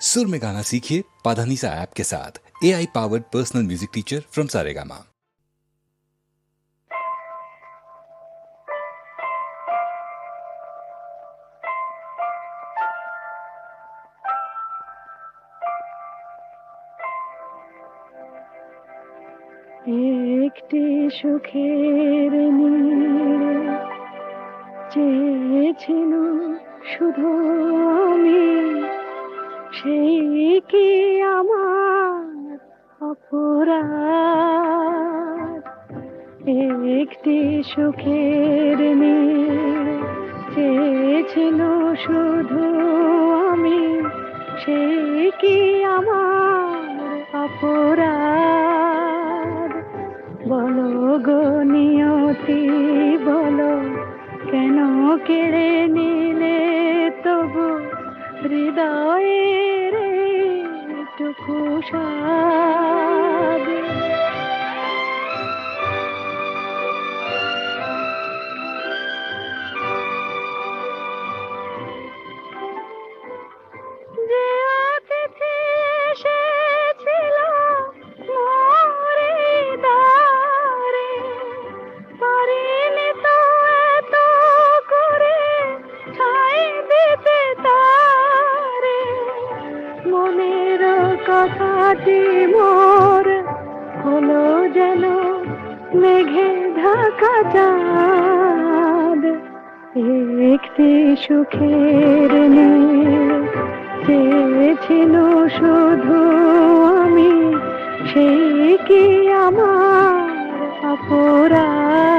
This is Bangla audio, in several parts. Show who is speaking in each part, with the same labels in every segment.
Speaker 1: सुर में गाना सीखिए पाधानीसा ऐप के साथ A I powered personal music teacher from Saregama
Speaker 2: একটি সুখের নীড় চেয়েছিল শুধু আমি সেই কি আমার অপরাধ? একটি সুখের চেয়েছিল শুধু আমি সেই কি আমার অপরাধ? বলো গো নিয়তি, বলো কেন কেড়ে নিলে তবু হৃদয়ের টুকু সাদ মনের কথাটি মোর হলো যেন মেঘে ঢাকা চাঁদ। একটি সুখের চেয়েছিল শুধু আমি, সেই কি আমার অপরাধ?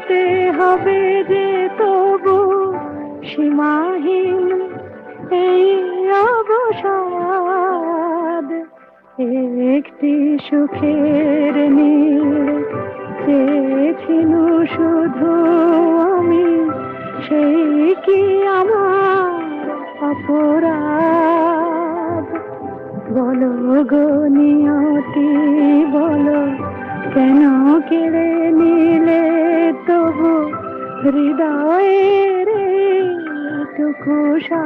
Speaker 2: সহিতে হবে যে তবু সীমাহীন এই অবসাদ। একটি সুখের নীড় চেয়েছিল শুধু আমি, সেই কি আমার অপরাধ? বলো গো নিয়তি, বলো কেন কেড়ে নিলে হৃদয়ের টুকুষা